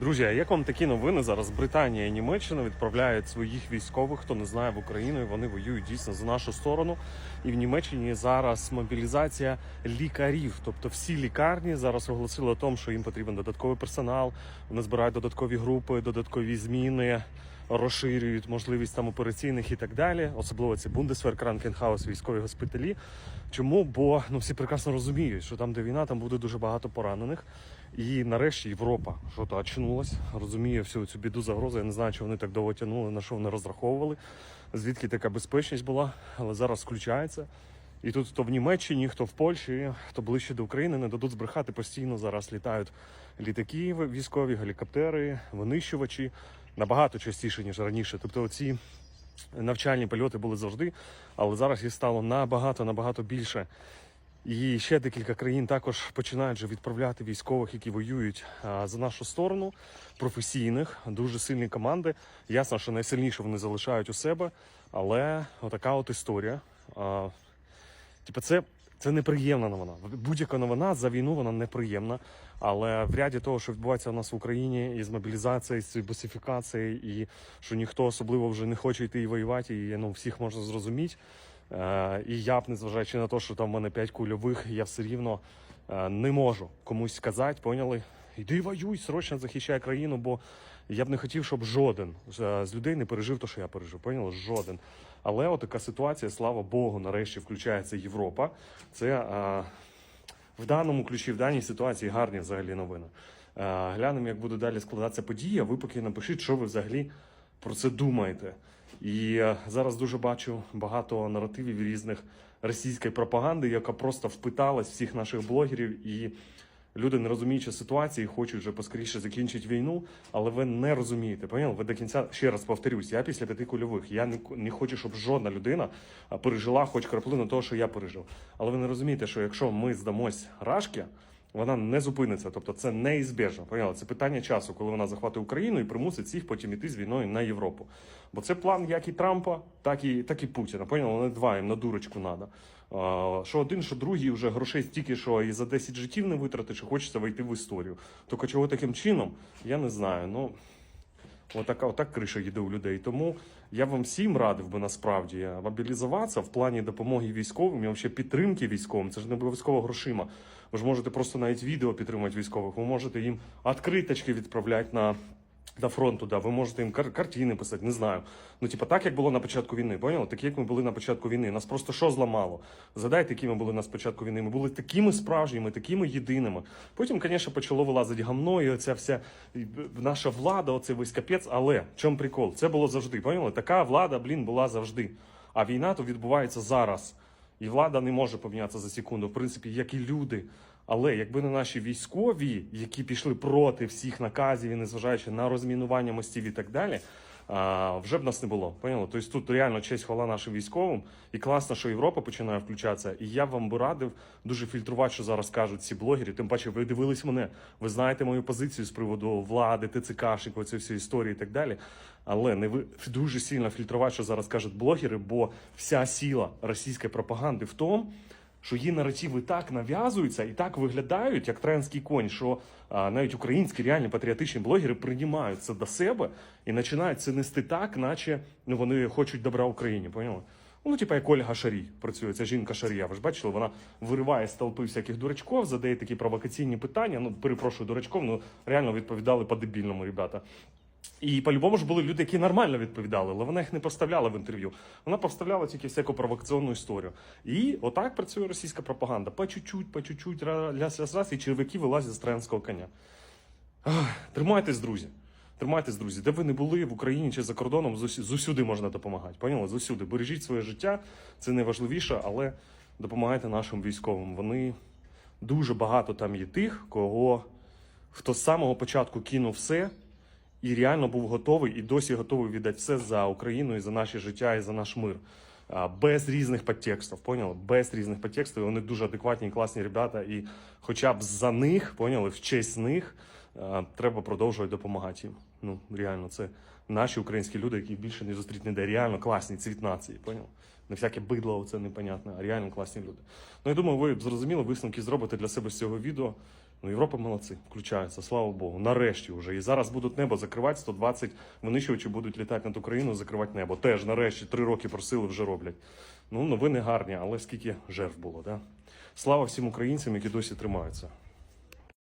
Друзі, а як вам такі новини? Зараз Британія і Німеччина відправляють своїх військових, хто не знає в Україну, і вони воюють дійсно за нашу сторону. І в Німеччині зараз мобілізація лікарів. Тобто всі лікарні зараз оголосили о тому, що їм потрібен додатковий персонал. Вони збирають додаткові групи, додаткові зміни, розширюють можливість там операційних і так далі. Особливо це Бундесвер, Кранкенхаус, військові госпіталі. Чому? Бо ну всі прекрасно розуміють, що там, де війна, там буде дуже багато поранених. І нарешті Європа що то очнулась, розуміє всю цю біду загрозу. Я не знаю, чи вони так довго тягнули, на що вони розраховували, звідки така безпечність була, але зараз включається. І тут хто в Німеччині, хто в Польщі, хто ближче до України, не дадуть збрехати постійно. Зараз літають літаки військові, гелікоптери, винищувачі набагато частіше ніж раніше. Тобто, оці навчальні польоти були завжди, але зараз їх стало набагато набагато більше. І ще декілька країн також починають вже відправляти військових, які воюють за нашу сторону, професійних, дуже сильні команди. Ясно, що найсильніше вони залишають у себе, але отака от історія. Типа, це, це неприємна новина. Будь-яка новина за війну вона неприємна. Але в ряді того, що відбувається у нас в Україні, і з мобілізацією, з босифікацією, і що ніхто особливо вже не хоче йти і воювати, і ну всіх можна зрозуміти. Е, і я б, незважаючи на те, що там в мене 5 кульових, я все рівно е, не можу комусь сказати, поняли? Йди воюй, срочно захищай країну, бо я б не хотів, щоб жоден е, з людей не пережив те, що я пережив. Поняли? Жоден. Але отака ситуація, слава Богу, нарешті включається Європа. Це е, в даному ключі, в даній ситуації гарні взагалі новини. Глянемо, як буде далі складатися подія. Ви поки напишіть, що ви взагалі про це думаєте. І е, зараз дуже бачу багато наративів різних російської пропаганди, яка просто впиталась всіх наших блогерів, і люди, не розуміючи ситуації, хочуть вже поскоріше закінчити війну, але ви не розумієте. Поняли? Ви до кінця ще раз повторюсь, я після п'яти кульових. Я не, не хочу, щоб жодна людина пережила хоч краплину того, що я пережив. Але ви не розумієте, що якщо ми здамось рашки, вона не зупиниться. Тобто це неізбіжно. Поняли? Це питання часу, коли вона захватить Україну і примусить всіх потім іти з війною на Європу. Бо це план як і Трампа, так і так і Путіна. Поняли? Вони два їм на дурочку треба. Що один, що другий вже грошей стільки, що і за 10 життів не витратить, що хочеться вийти в історію. Тільки чого таким чином, я не знаю. Ну Отака, отак криша їде у людей. Тому я вам всім радив би насправді мобілізуватися в плані допомоги військовим і взагалі підтримки військовим. Це ж не обов'язково грошима. Ви ж можете просто навіть відео підтримати військових. Ви можете їм відкриточки відправляти на. До фронту, да, ви можете їм кар- картини писати, не знаю. Ну, типа, так як було на початку війни, поняли? Так як ми були на початку війни. Нас просто що зламало? Згадайте, які ми були на початку війни. Ми були такими справжніми, такими єдиними. Потім, звісно, почало вилазити гамно, і оця вся наша влада, оцей весь капець. Але в чому прикол? Це було завжди. Поняли? Така влада, блін, була завжди. А війна то відбувається зараз. І влада не може помінятися за секунду, в принципі, як і люди. Але якби не наші військові, які пішли проти всіх наказів, і незважаючи на розмінування мостів і так далі, вже б нас не було. Поняли? Тобто тут реально честь хвала нашим військовим, і класно, що Європа починає включатися. І я вам би радив дуже фільтрувати, що зараз кажуть ці блогери. Тим паче, ви дивились мене, ви знаєте мою позицію з приводу влади, ТЦКшників, цієї всієї історії і так далі. Але не ви дуже сильно фільтрувати, що зараз кажуть блогери, бо вся сила російської пропаганди в тому що її наративи так нав'язуються і так виглядають, як троянський конь, що а, навіть українські реальні патріотичні блогери приймають це до себе і починають це нести так, наче ну, вони хочуть добра Україні. Поняли? Ну, типа, як Ольга Шарій працює, ця жінка Шарія. Ви ж бачили, вона вириває з толпи всяких дурачков, задає такі провокаційні питання. Ну, перепрошую дурачков, ну реально відповідали по-дебільному, ребята. І по-любому ж були люди, які нормально відповідали, але вона їх не поставляла в інтерв'ю. Вона поставляла тільки всяку провокаційну історію. І отак працює російська пропаганда. По чуть-чуть, по чуть-чуть, раз, раз, раз, і червяки вилазять з троянського коня. Ах, Тримайтесь, друзі. Тримайтесь, друзі, де ви не були в Україні чи за кордоном, зус- зусюди можна допомагати. Поняли? Зусюди. Бережіть своє життя, це найважливіше, але допомагайте нашим військовим. Вони дуже багато там є тих, кого хто з самого початку кинув все і реально був готовий і досі готовий віддати все за Україну і за наше життя, і за наш мир. Без різних підтекстів, поняли? Без різних підтекстів. Вони дуже адекватні і класні ребята. І хоча б за них, поняли, в честь них треба продовжувати допомагати їм. Ну, реально, це наші українські люди, які більше не зустріти ніде. Реально класні цвіт нації, поняли? Не всяке бидло, це непонятне, а реально класні люди. Ну, я думаю, ви зрозуміли, висновки зробите для себе з цього відео. Ну, Європа молодці, включаються, слава Богу. Нарешті вже. І зараз будуть небо закривати, 120 винищувачів будуть літати над Україною, закривати небо. Теж нарешті три роки просили, вже роблять. Ну, новини гарні, але скільки жертв було, да? Слава всім українцям, які досі тримаються.